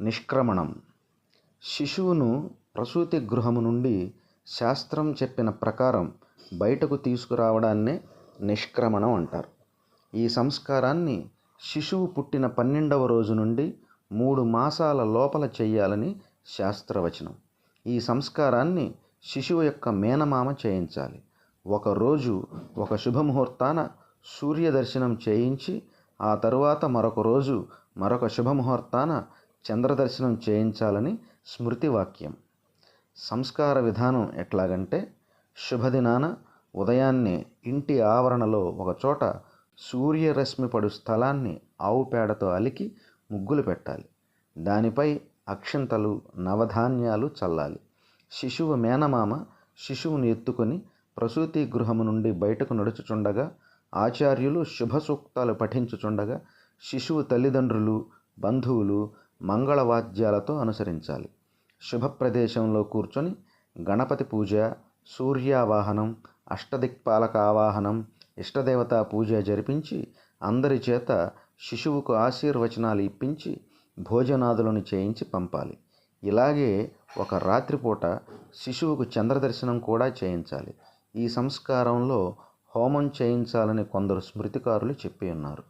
నిష్క్రమణం. శిశువును ప్రసూతి గృహము నుండి శాస్త్రం చెప్పిన ప్రకారం బయటకు తీసుకురావడాన్నే నిష్క్రమణం అంటారు. ఈ సంస్కారాన్ని శిశువు పుట్టిన పన్నెండవ రోజు నుండి మూడు మాసాల లోపల చేయాలని శాస్త్రవచనం. ఈ సంస్కారాన్ని శిశువు యొక్క మేనమామ చేయించాలి. ఒకరోజు ఒక శుభముహూర్తాన సూర్య దర్శనం చేయించి ఆ తరువాత మరొక రోజు మరొక శుభముహూర్తాన చంద్రదర్శనం చేయించాలని స్మృతి వాక్యం సంస్కార విధానం ఎట్లాగంటే శుభదినాన ఉదయాన్నే ఇంటి ఆవరణలో ఒకచోట సూర్యరశ్మి పడు స్థలాన్ని ఆవు పేడతో అలికి ముగ్గులు పెట్టాలి. దానిపై అక్షింతలు నవధాన్యాలు చల్లాలి. శిశువు మేనమామ శిశువును ఎత్తుకొని ప్రసూతి గృహము నుండి బయటకు నడుచుచుండగా ఆచార్యులు శుభ సూక్తాలు పఠించుచుండగా శిశువు తల్లిదండ్రులు బంధువులు మంగళవాద్యాలతో అనుసరించాలి. శుభ ప్రదేశంలో కూర్చొని గణపతి పూజ సూర్యావాహనం అష్టదిక్పాలక ఆవాహనం ఇష్టదేవతా పూజ జరిపించి అందరి చేత శిశువుకు ఆశీర్వచనాలు ఇప్పించి భోజనాదులను చేయించి పంపాలి. ఇలాగే ఒక రాత్రిపూట శిశువుకు చంద్రదర్శనం కూడా చేయించాలి. ఈ సంస్కారంలో హోమం చేయించాలని కొందరు స్మృతికారులు చెప్పి ఉన్నారు.